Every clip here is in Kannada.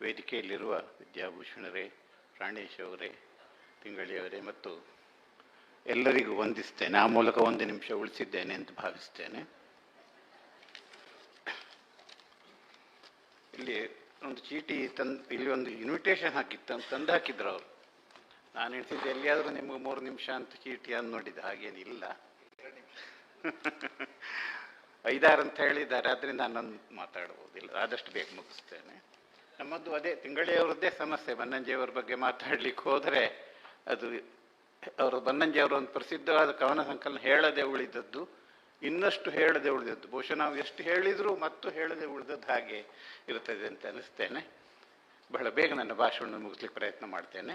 ವೇದಿಕೆಯಲ್ಲಿರುವ ವಿದ್ಯಾಭೂಷಣರೇ, ಪ್ರಾಣೇಶ್ ಅವರೇ ತಿಂಗಳಿಯವರೇ ಮತ್ತು ಎಲ್ಲರಿಗೂ ವಂದಿಸ್ತೇನೆ. ಆ ಮೂಲಕ ಒಂದು ನಿಮಿಷ ಉಳಿಸಿದ್ದೇನೆ ಅಂತ ಭಾವಿಸ್ತೇನೆ. ಇಲ್ಲಿ ಒಂದು ಚೀಟಿ ತಂದು, ಇಲ್ಲಿ ಒಂದು ಇನ್ವಿಟೇಷನ್ ಹಾಕಿತ್ತು ತಂದು ಹಾಕಿದ್ರು ಅವರು. ನಾನು ಹೇಳ್ತಿದ್ದೆ, ಎಲ್ಲಿಯಾದರೂ ನಿಮಗೆ ಮೂರು ನಿಮಿಷ ಅಂತ ಚೀಟಿ ಅಂದು ನೋಡಿದೆ. ಹಾಗೇನಿಲ್ಲ ಐದಾರು ಅಂತ ಹೇಳಿದ್ದಾರೆ. ಅದರಿಂದ ನಾನು ಮಾತಾಡ್ಬೋದಿಲ್ಲ ಆದಷ್ಟು ಬೇಗ ಮುಗಿಸ್ತೇನೆ. ನಮ್ಮದು ಅದೇ ತಿಂಗಳಿಯವರದ್ದೇ ಸಮಸ್ಯೆ. ಬನ್ನಂಜಿಯವ್ರ ಬಗ್ಗೆ ಮಾತಾಡ್ಲಿಕ್ಕೆ ಹೋದರೆ ಅದು ಅವರು ಬನ್ನಂಜಿಯವರು ಒಂದು ಪ್ರಸಿದ್ಧವಾದ ಕವನ ಸಂಕಲನ ಹೇಳದೆ ಉಳಿದದ್ದು, ಇನ್ನಷ್ಟು ಹೇಳದೆ ಉಳಿದದ್ದು. ಬಹುಶಃ ನಾವು ಎಷ್ಟು ಹೇಳಿದರೂ ಮತ್ತು ಹೇಳದೆ ಉಳಿದದ್ದು ಹಾಗೆ ಇರ್ತದೆ ಅಂತ ಅನಿಸ್ತೇನೆ. ಬಹಳ ಬೇಗ ನನ್ನ ಭಾಷಣವನ್ನು ಮುಗಿಸ್ಲಿಕ್ಕೆ ಪ್ರಯತ್ನ ಮಾಡ್ತೇನೆ.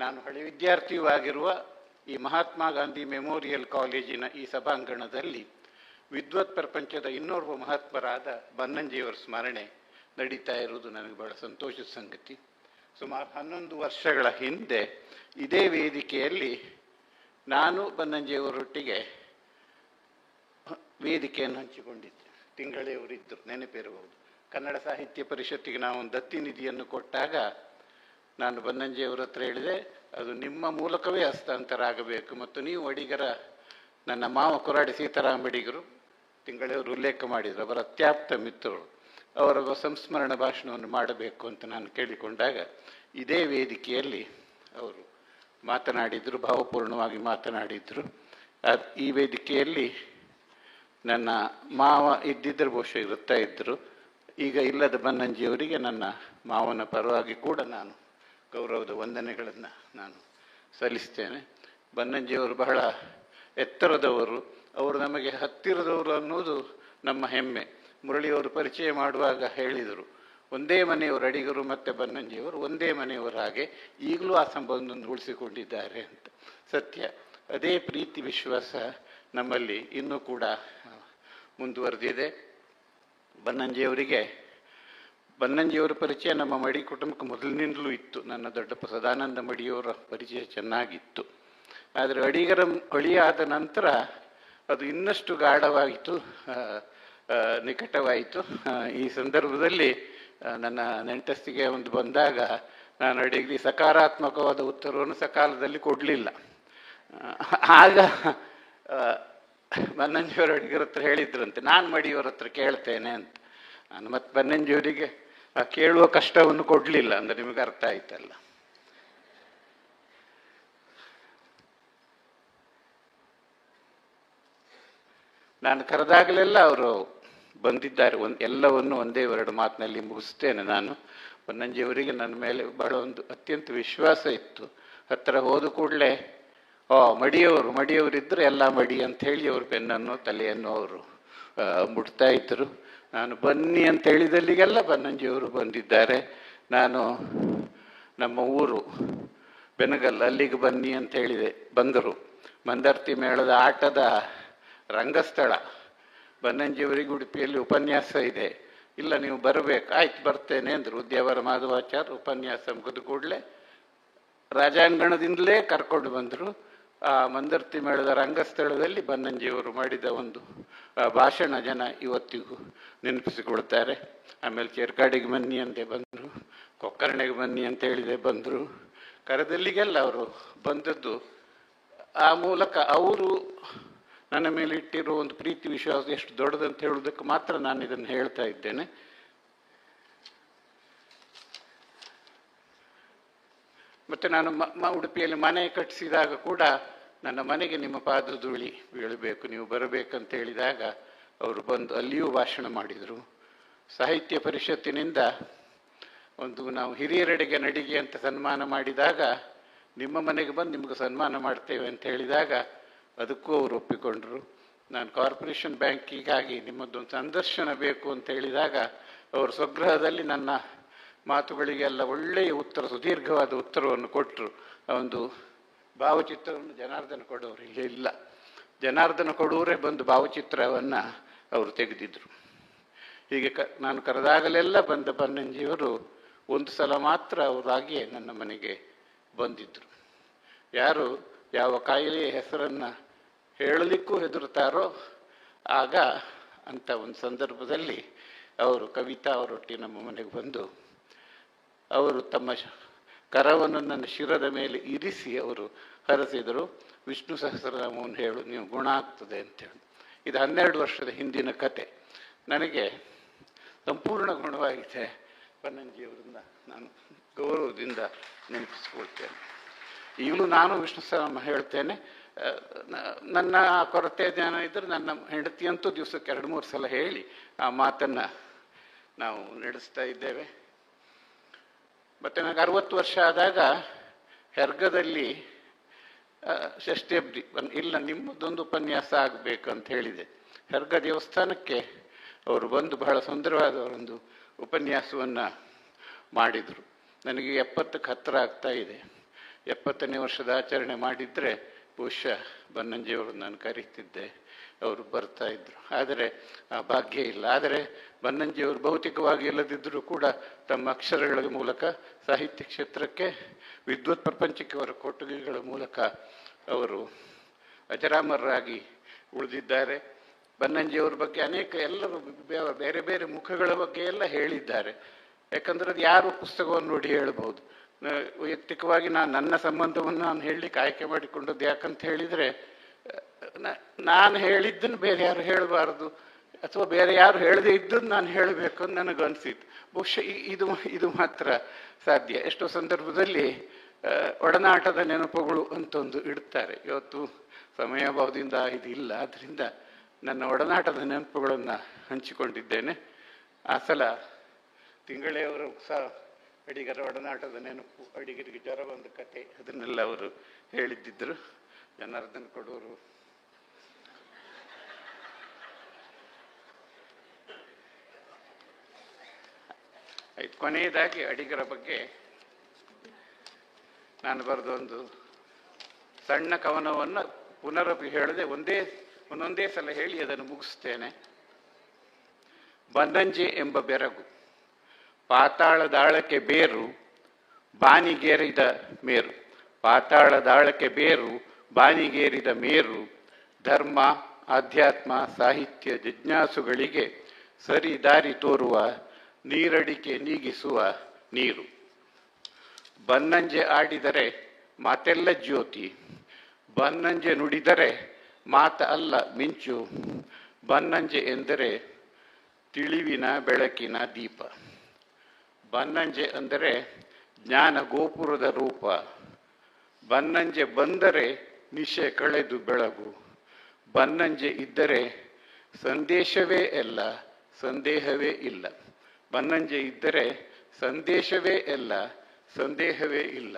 ನಾನು ಹಳೆ ವಿದ್ಯಾರ್ಥಿಯೂ ಆಗಿರುವ ಈ ಮಹಾತ್ಮ ಗಾಂಧಿ ಮೆಮೋರಿಯಲ್ ಕಾಲೇಜಿನ ಈ ಸಭಾಂಗಣದಲ್ಲಿ ವಿದ್ವತ್ ಪ್ರಪಂಚದ ಇನ್ನೋರ್ವ ಮಹಾತ್ಮರಾದ ಬನ್ನಂಜಿಯವರ ಸ್ಮರಣೆ ನಡೀತಾ ಇರುವುದು ನನಗೆ ಬಹಳ ಸಂತೋಷದ ಸಂಗತಿ. ಸುಮಾರು ಹನ್ನೊಂದು ವರ್ಷಗಳ ಹಿಂದೆ ಇದೇ ವೇದಿಕೆಯಲ್ಲಿ ನಾನು ಬನ್ನಂಜೆಯವರೊಟ್ಟಿಗೆ ವೇದಿಕೆಯನ್ನು ಹಂಚಿಕೊಂಡಿದ್ದೆ. ತಿಂಗಳೆಯವರಿದ್ದರು ನೆನಪಿರಬಹುದು. ಕನ್ನಡ ಸಾಹಿತ್ಯ ಪರಿಷತ್ತಿಗೆ ನಾವು ಒಂದು ದತ್ತಿ ನಿಧಿಯನ್ನು ಕೊಟ್ಟಾಗ ನಾನು ಬನ್ನಂಜಿಯವರ ಹತ್ರ ಹೇಳಿದೆ, ಅದು ನಿಮ್ಮ ಮೂಲಕವೇ ಹಸ್ತಾಂತರ ಆಗಬೇಕು ಮತ್ತು ನೀವು ಅಡಿಗರ, ನನ್ನ ಮಾವ ಕೊರಾಡಿ ಸೀತಾರಾಮ ಅಡಿಗರು ತಿಂಗಳೆಯವರು ಉಲ್ಲೇಖ ಮಾಡಿದರು. ಅವರ ಅತ್ಯಾಪ್ತ ಮಿತ್ರರು. ಅವರ ಸಂಸ್ಮರಣ ಭಾಷಣವನ್ನು ಮಾಡಬೇಕು ಅಂತ ನಾನು ಕೇಳಿಕೊಂಡಾಗ ಇದೇ ವೇದಿಕೆಯಲ್ಲಿ ಅವರು ಮಾತನಾಡಿದರು, ಭಾವಪೂರ್ಣವಾಗಿ ಮಾತನಾಡಿದರು. ಈ ವೇದಿಕೆಯಲ್ಲಿ ನನ್ನ ಮಾವ ಇದ್ದಿದ್ದರೆ ಬಹುಶಃ ಇರುತ್ತಾ ಇದ್ದರು. ಈಗ ಇಲ್ಲದ ಬನ್ನಂಜಿಯವರಿಗೆ ನನ್ನ ಮಾವನ ಪರವಾಗಿ ಕೂಡ ನಾನು ಗೌರವದ ವಂದನೆಗಳನ್ನು ನಾನು ಸಲ್ಲಿಸ್ತೇನೆ. ಬನ್ನಂಜಿಯವರು ಬಹಳ ಎತ್ತರದವರು. ಅವರು ನಮಗೆ ಹತ್ತಿರದವರು ಅನ್ನೋದು ನಮ್ಮ ಹೆಮ್ಮೆ. ಮುರಳಿಯವರು ಪರಿಚಯ ಮಾಡುವಾಗ ಹೇಳಿದರು, ಒಂದೇ ಮನೆಯವರು ಅಡಿಗರು ಮತ್ತು ಬನ್ನಂಜಿಯವರು ಒಂದೇ ಮನೆಯವರು ಹಾಗೆ ಈಗಲೂ ಆ ಸಂಬಂಧವನ್ನು ಉಳಿಸಿಕೊಂಡಿದ್ದಾರೆ ಅಂತ. ಸತ್ಯ, ಅದೇ ಪ್ರೀತಿ ವಿಶ್ವಾಸ ನಮ್ಮಲ್ಲಿ ಇನ್ನೂ ಕೂಡ ಮುಂದುವರೆದಿದೆ. ಬನ್ನಂಜಿಯವರಿಗೆ, ಬನ್ನಂಜಿಯವರ ಪರಿಚಯ ನಮ್ಮ ಮಡಿ ಕುಟುಂಬಕ್ಕೆ ಮೊದಲಿನಿಂದಲೂ ಇತ್ತು. ನನ್ನ ದೊಡ್ಡಪ್ಪ ಸದಾನಂದ ಮಡಿಯವರ ಪರಿಚಯ ಚೆನ್ನಾಗಿತ್ತು. ಆದರೆ ಅಡಿಗರ ಅಳಿಯಾದ ನಂತರ ಅದು ಇನ್ನಷ್ಟು ಗಾಢವಾಯಿತು. ನಿಕಟವಾಯಿತು. ಈ ಸಂದರ್ಭದಲ್ಲಿ ನನ್ನ ನೆಂಟಸ್ತಿಗೆ ಒಂದು ಬಂದಾಗ, ನಾನು ಅಡಿಗೆ ಸಕಾರಾತ್ಮಕವಾದ ಉತ್ತರವನ್ನು ಸಕಾಲದಲ್ಲಿ ಕೊಡಲಿಲ್ಲ. ಆಗ ಬನ್ನಂಜಿಯವರ ಅಡಿಗರ ಹತ್ರ ಹೇಳಿದ್ರಂತೆ, ನಾನು ಮಡಿಯವರ ಹತ್ರ ಕೇಳ್ತೇನೆ ಅಂತ. ನಾನು ಮತ್ತೆ ಬನ್ನಂಜಿಯವರಿಗೆ ಆ, ಕೇಳುವ ಕಷ್ಟವನ್ನು ಕೊಡಲಿಲ್ಲ ಅಂದ್ರೆ ನಿಮಗೆ ಅರ್ಥ ಆಯ್ತಲ್ಲ. ನಾನು ಕರೆದಾಗಲೆಲ್ಲ ಅವರು ಬಂದಿದ್ದಾರೆ. ಒಂದು ಎಲ್ಲವನ್ನು ಒಂದೇ ಎರಡು ಮಾತಿನಲ್ಲಿ ಮುಗಿಸ್ತೇನೆ ನಾನು. ಪೊನ್ನಂಜಿಯವರಿಗೆ ನನ್ನ ಮೇಲೆ ಬಹಳ ಒಂದು ಅತ್ಯಂತ ವಿಶ್ವಾಸ ಇತ್ತು. ಹತ್ತಿರ ಹೋದ ಕೂಡಲೇ ಓ ಮಡಿಯವರು ಮಡಿಯವರಿದ್ದರೆ ಎಲ್ಲ ಮಡಿ ಅಂತ ಹೇಳಿ ಅವ್ರ ಬೆನ್ನನ್ನು ತಲೆಯನ್ನು ಅವರು ಮುಟ್ತಾ ಇದ್ದರು. ನಾನು ಬನ್ನಿ ಅಂತ ಹೇಳಿದಲ್ಲಿಗೆಲ್ಲ ಬನ್ನಂಜಿಯವರು ಬಂದಿದ್ದಾರೆ. ನಾನು ನಮ್ಮ ಊರು ಬೆನಗಲ್ ಅಲ್ಲಿಗೆ ಬನ್ನಿ ಅಂತ ಹೇಳಿದೆ, ಬಂದರು. ಮಂದರ್ತಿ ಮೇಳದ ಆಟದ ರಂಗಸ್ಥಳ. ಬನ್ನಂಜಿಯವರಿಗೆ ಉಡುಪಿಯಲ್ಲಿ ಉಪನ್ಯಾಸ ಇದೆ. ಇಲ್ಲ, ನೀವು ಬರಬೇಕು. ಆಯ್ತು, ಬರ್ತೇನೆ ಅಂದರು. ಉದ್ಯಾವರ ಮಾಧವಾಚಾರ್ಯ ಉಪನ್ಯಾಸ ಮುಗಿದ ಕೂಡಲೇ ರಾಜಾಂಗಣದಿಂದಲೇ ಕರ್ಕೊಂಡು ಬಂದರು. ಆ ಮಂದರ್ತಿ ಮೇಳದ ರಂಗಸ್ಥಳದಲ್ಲಿ ಬನ್ನಂಜಿಯವರು ಮಾಡಿದ ಒಂದು ಭಾಷಣ ಜನ ಇವತ್ತಿಗೂ ನೆನಪಿಸಿಕೊಳ್ತಾರೆ. ಆಮೇಲೆ ಚೇರ್ಕಾಡಿಗೆ ಬನ್ನಿ ಅಂತೆ ಬಂದರು, ಕೊಕ್ಕರ್ಣೆಗೆ ಬನ್ನಿ ಅಂತ ಹೇಳಿದೆ ಬಂದರು. ಕರದಲ್ಲಿಗೆಲ್ಲ ಅವರು ಬಂದದ್ದು ಆ ಮೂಲಕ ಅವರು ನನ್ನ ಮೇಲೆ ಇಟ್ಟಿರೋ ಒಂದು ಪ್ರೀತಿ ವಿಶ್ವಾಸ ಎಷ್ಟು ದೊಡ್ಡದಂತ ಹೇಳುವುದಕ್ಕೆ ಮಾತ್ರ ನಾನು ಇದನ್ನು ಹೇಳ್ತಾ ಇದ್ದೇನೆ. ಮತ್ತು ನಾನು ಮ ಉಡುಪಿಯಲ್ಲಿ ಮನೆ ಕಟ್ಟಿಸಿದಾಗ ಕೂಡ ನನ್ನ ಮನೆಗೆ ನಿಮ್ಮ ಪಾದಧೂಳಿ ಬೀಳಬೇಕು, ನೀವು ಬರಬೇಕಂತ ಹೇಳಿದಾಗ ಅವರು ಬಂದು ಅಲ್ಲಿಯೂ ಭಾಷಣ ಮಾಡಿದರು. ಸಾಹಿತ್ಯ ಪರಿಷತ್ತಿನಿಂದ ಒಂದು ನಾವು ಹಿರಿಯರೆಡೆಗೆ ನಡಿಗೆ ಅಂತ ಸನ್ಮಾನ ಮಾಡಿದಾಗ, ನಿಮ್ಮ ಮನೆಗೆ ಬಂದು ನಿಮಗೆ ಸನ್ಮಾನ ಮಾಡ್ತೇವೆ ಅಂತ ಹೇಳಿದಾಗ ಅದಕ್ಕೂ ಅವರು ಒಪ್ಪಿಕೊಂಡರು. ನಾನು ಕಾರ್ಪೊರೇಷನ್ ಬ್ಯಾಂಕಿಗಾಗಿ ನಿಮ್ಮದೊಂದು ಸಂದರ್ಶನ ಬೇಕು ಅಂತ ಹೇಳಿದಾಗ ಅವರು ಸ್ವಗೃಹದಲ್ಲಿ ನನ್ನ ಮಾತುಗಳಿಗೆಲ್ಲ ಒಳ್ಳೆಯ ಉತ್ತರ, ಸುದೀರ್ಘವಾದ ಉತ್ತರವನ್ನು ಕೊಟ್ಟರು. ಒಂದು ಭಾವಚಿತ್ರವನ್ನು ಜನಾರ್ದನ ಕೊಡೋರು ಇಲ್ಲಿ ಇಲ್ಲ. ಜನಾರ್ದನ ಕೊಡುವರೇ ಬಂದು ಭಾವಚಿತ್ರವನ್ನು ಅವರು ತೆಗೆದಿದ್ದರು ಹೀಗೆ ಕ, ನಾನು ಕರೆದಾಗಲೆಲ್ಲ ಬಂದ ಬನ್ನಂಜಿಯವರು ಒಂದು ಸಲ ಮಾತ್ರ ಅವರಾಗಿಯೇ ನನ್ನ ಮನೆಗೆ ಬಂದಿದ್ದರು ಯಾರು ಯಾವ ಕಾಯಿಲೆಯ ಹೆಸರನ್ನು ಹೇಳಲಿಕ್ಕೂ ಹೆದರುತ್ತಾರೋ, ಆಗ ಅಂತ ಒಂದು ಸಂದರ್ಭದಲ್ಲಿ ಅವರು ಕವಿತಾ ಅವರೊಟ್ಟಿ ನಮ್ಮ ಮನೆಗೆ ಬಂದು ಅವರು ತಮ್ಮ ಕರವನ್ನು ನನ್ನ ಶಿರದ ಮೇಲೆ ಇರಿಸಿ ಅವರು ಹರಸಿದರು. ವಿಷ್ಣು ಸಹಸ್ರನಾಮವನ್ನು ಹೇಳು, ನೀವು ಗುಣ ಆಗ್ತದೆ ಅಂತೇಳಿ ಇದು ಹನ್ನೆರಡು ವರ್ಷದ ಹಿಂದಿನ ಕತೆ. ನನಗೆ ಸಂಪೂರ್ಣ ಗುಣವಾಗಿದೆ. ಪನ್ನಂಜಿಯವರನ್ನ ನಾನು ಗೌರವದಿಂದ ನೆನಪಿಸ್ಕೊಳ್ತೇನೆ. ಈಗಲೂ ನಾನು ವಿಷ್ಣು ಸಹ ಹೇಳ್ತೇನೆ. ನನ್ನ ಕೊರತೆ ಜ್ಞಾನ ಇದ್ದರೆ ನನ್ನ ಹೆಂಡತಿಯಂತೂ ದಿವಸಕ್ಕೆ ಎರಡು, ಮೂರು ಸಲ ಹೇಳಿ ಆ ಮಾತನ್ನು ನಾವು ನಡೆಸ್ತಾ ಇದ್ದೇವೆ. ಮತ್ತು ನನಗೆ ಅರವತ್ತು ವರ್ಷ ಆದಾಗ ಹೆರ್ಗದಲ್ಲಿ ಷಷ್ಠಿಯಬ್ದಿ ಇಲ್ಲ, ನಿಮ್ಮದೊಂದು ಉಪನ್ಯಾಸ ಆಗಬೇಕು ಅಂತ ಹೇಳಿದೆ. ಹೆರ್ಗ ದೇವಸ್ಥಾನಕ್ಕೆ ಅವರು ಬಂದು ಬಹಳ ಸುಂದರವಾದ ಒಂದು ಉಪನ್ಯಾಸವನ್ನು ಮಾಡಿದರು. ನನಗೆ ಎಪ್ಪತ್ತಕ್ಕೆ ಹತ್ತಿರ ಆಗ್ತಾ ಇದೆ. ಎಪ್ಪತ್ತನೇ ವರ್ಷದ ಆಚರಣೆ ಮಾಡಿದರೆ ಬಹುಶಃ ಬನ್ನಂಜಿಯವರು ನಾನು ಕರೀತಿದ್ದೆ, ಅವರು ಬರ್ತಾ ಇದ್ರು. ಆದರೆ, ಆ, ಭಾಗ್ಯ ಇಲ್ಲ. ಆದರೆ, ಬನ್ನಂಜಿಯವರು ಭೌತಿಕವಾಗಿ ಇಲ್ಲದಿದ್ದರೂ ಕೂಡ ತಮ್ಮ ಅಕ್ಷರಗಳ ಮೂಲಕ, ಸಾಹಿತ್ಯ ಕ್ಷೇತ್ರಕ್ಕೆ ವಿದ್ವತ್ ಪ್ರಪಂಚಕ್ಕೆ ಅವರ ಕೊಡುಗೆಗಳ ಮೂಲಕ ಅವರು ಅಜರಾಮರಾಗಿ ಉಳಿದಿದ್ದಾರೆ. ಬನ್ನಂಜಿಯವರ ಬಗ್ಗೆ ಅನೇಕ ಎಲ್ಲರೂ ಬೇರೆ ಬೇರೆ ಮುಖಗಳ ಬಗ್ಗೆ ಎಲ್ಲ ಹೇಳಿದ್ದಾರೆ. ಯಾಕಂದ್ರೆ ಅದು ಯಾರು ಪುಸ್ತಕವನ್ನು ನೋಡಿ ಹೇಳ್ಬೋದು. ನ- ವೈಯಕ್ತಿಕವಾಗಿ ನಾನು ನನ್ನ ಸಂಬಂಧವನ್ನು ನಾನು ಹೇಳಲಿಕ್ಕೆ ಆಯ್ಕೆ ಮಾಡಿಕೊಂಡದ್ದು ಯಾಕಂತ ಹೇಳಿದರೆ ನಾನು ಹೇಳಿದ್ದನ್ನು ಬೇರೆ ಯಾರು ಹೇಳಬಾರದು, ಅಥವಾ ಬೇರೆ ಯಾರು ಹೇಳದೇ ಇದ್ದದ್ದು ನಾನು ಹೇಳಬೇಕು ಅಂತ ನನಗೆ ಅನಿಸಿತು ಬಹುಶಃ ಇದು ಇದು ಮಾತ್ರ ಸಾಧ್ಯ. ಎಷ್ಟೋ ಸಂದರ್ಭದಲ್ಲಿ ಒಡನಾಟದ ನೆನಪುಗಳು ಅಂತೊಂದು ಇಡ್ತಾರೆ. ಇವತ್ತು ಸಮಯಾಭಾವದಿಂದ ಇದಿಲ್ಲ ಆದ್ದರಿಂದ ನನ್ನ ಒಡನಾಟದ ನೆನಪುಗಳನ್ನು ಹಂಚಿಕೊಂಡಿದ್ದೇನೆ. ಆ ಸಲ ತಿಂಗಳೆಯವರು ಸಹ ಅಡಿಗರ ಒಡನಾಟದ ನೆನಪು, ಅಡಿಗರಿಗೆ ಜ್ವರ ಬಂದ ಕತೆ, ಅದನ್ನೆಲ್ಲ ಅವರು ಹೇಳಿದ್ದಿದ್ರು. ಜನಾರ್ದನ್ ಕೊಡೋರು. ಆಯ್ತು, ಕೊನೆಯದಾಗಿ ಅಡಿಗರ ಬಗ್ಗೆ ನಾನು ಬರೆದ ಒಂದು ಸಣ್ಣ ಕವನವನ್ನು ಪುನರಪಿ ಹೇಳದೆ ಒಂದೇ, ಒಂದೊಂದೇ ಸಲ ಹೇಳಿ ಅದನ್ನು ಮುಗಿಸ್ತೇನೆ. ಬನ್ನಂಜೆ ಎಂಬ ಬೆರಗು. ಪಾತಾಳದಾಳಕ್ಕೆ ಬೇರು, ಬಾನಿಗೇರಿದ ಮೇರು. ಪಾತಾಳದಾಳಕ್ಕೆ ಬೇರು, ಬಾನಿಗೇರಿದ ಮೇರು. ಧರ್ಮ, ಆಧ್ಯಾತ್ಮ, ಸಾಹಿತ್ಯ, ಜಿಜ್ಞಾಸುಗಳಿಗೆ ಸರಿ ದಾರಿ ತೋರುವ, ನೀರಡಿಕೆ ನೀಗಿಸುವ ನೀರು. ಬನ್ನಂಜೆ ಆಡಿದರೆ ಮಾತೆಲ್ಲ ಜ್ಯೋತಿ. ಬನ್ನಂಜೆ ನುಡಿದರೆ ಮಾತ ಅಲ್ಲ ಮಿಂಚು. ಬನ್ನಂಜೆ ಎಂದರೆ ತಿಳಿವಿನ ಬೆಳಕಿನ ದೀಪ. ಬನ್ನಂಜೆ ಅಂದರೆ ಜ್ಞಾನ ಗೋಪುರದ ರೂಪ. ಬನ್ನಂಜೆ ಬಂದರೆ ನಿಶೆ ಕಳೆದು ಬೆಳಗು. ಬನ್ನಂಜೆ ಇದ್ದರೆ ಸಂದೇಶವೇ ಎಲ್ಲ, ಸಂದೇಹವೇ ಇಲ್ಲ. ಬನ್ನಂಜೆ ಇದ್ದರೆ ಸಂದೇಶವೇ ಎಲ್ಲ, ಸಂದೇಹವೇ ಇಲ್ಲ.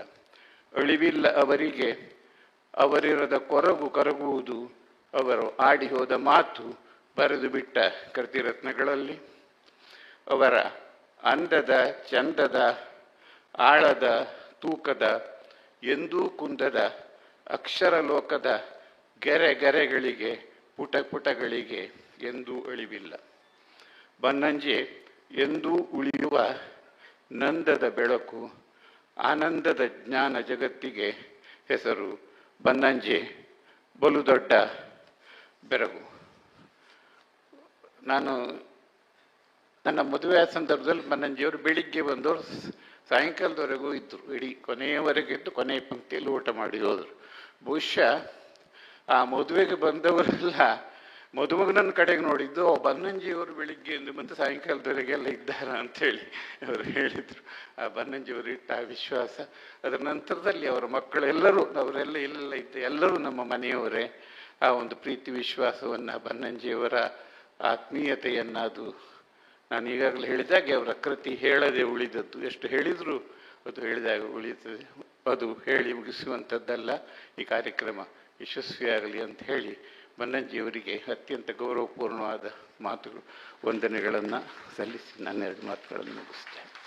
ಅಳಿವಿಲ್ಲ ಅವರಿಗೆ, ಅವರಿರದ ಕೊರಗು ಕರಗುವುದು ಅವರು ಆಡಿ ಹೋದ ಮಾತು ಬರೆದು ಬಿಟ್ಟ ಕೃತಿರತ್ನಗಳಲ್ಲಿ. ಅವರ ಅಂದದ, ಚಂದದ, ಆಳದ, ತೂಕದ, ಎಂದೂ ಕುಂದದ ಅಕ್ಷರ ಲೋಕದ ಗೆರೆ ಗೆರೆಗಳಿಗೆ ಪುಟ ಪುಟಗಳಿಗೆ ಎಂದೂ ಅಳಿವಿಲ್ಲ. ಬನ್ನಂಜೆ, ಎಂದೂ ಉಳಿಯುವ ನಂದದ ಬೆಳಕು, ಆನಂದದ ಜ್ಞಾನ ಜಗತ್ತಿಗೆ ಹೆಸರು ಬನ್ನಂಜೆ, ಬಲು ದೊಡ್ಡ ಬೆರಗು. ನಾನು ನನ್ನ ಮದುವೆ ಸಂದರ್ಭದಲ್ಲಿ ಮನಂಜಿಯವರು ಬೆಳಿಗ್ಗೆ ಬಂದವರು, ಸಾಯಂಕಾಲದವರೆಗೂ ಇದ್ದರು ಇಡೀ ಕೊನೆಯವರೆಗೆ ಇದ್ದು ಕೊನೆಯ ಪಂಕ್ತಿಯಲ್ಲಿ ಊಟ ಮಾಡಿ ಹೋದರು. ಬಹುಶಃ ಆ ಮದುವೆಗೆ ಬಂದವರೆಲ್ಲ ಮದುಮಗನ ಕಡೆಗೆ ನೋಡಿದ್ದು ಬನ್ನಂಜಿಯವರು ಬೆಳಿಗ್ಗೆಯಿಂದ ಬಂದು ಸಾಯಂಕಾಲದವರೆಗೆಲ್ಲ ಇದ್ದಾರ? ಅಂಥೇಳಿ ಅವರು ಹೇಳಿದರು. ಆ ಬನ್ನಂಜಿಯವರು ಇಟ್ಟ ಆ ವಿಶ್ವಾಸ. ಅದರ ನಂತರದಲ್ಲಿ ಅವರ ಮಕ್ಕಳೆಲ್ಲರೂ ಅವರೆಲ್ಲ ಇಲ್ಲೆಲ್ಲ ಇದ್ದ ಎಲ್ಲರೂ ನಮ್ಮ ಮನೆಯವರೇ, ಆ ಒಂದು ಪ್ರೀತಿ ವಿಶ್ವಾಸವನ್ನು ಬನ್ನಂಜಿಯವರ ಆತ್ಮೀಯತೆಯನ್ನು ಅದು ನಾನು ಈಗಾಗಲೇ ಹೇಳಿದಾಗೆ ಅವರ ಕೃತಿ ಹೇಳದೆ ಉಳಿದದ್ದು. ಎಷ್ಟು ಹೇಳಿದರೂ ಅದು ಹೇಳಿದಾಗ ಉಳಿಯುತ್ತದೆ. ಅದು ಹೇಳಿ ಮುಗಿಸುವಂಥದ್ದಲ್ಲ. ಈ ಕಾರ್ಯಕ್ರಮ ಯಶಸ್ವಿಯಾಗಲಿ ಅಂತ ಹೇಳಿ ಬನ್ನಂಜಿಯವರಿಗೆ ಅತ್ಯಂತ ಗೌರವಪೂರ್ಣವಾದ ಮಾತುಗಳು, ವಂದನೆಗಳನ್ನು ಸಲ್ಲಿಸಿ ನನ್ನೆರಡು ಮಾತುಗಳನ್ನು ಮುಗಿಸ್ತೇನೆ.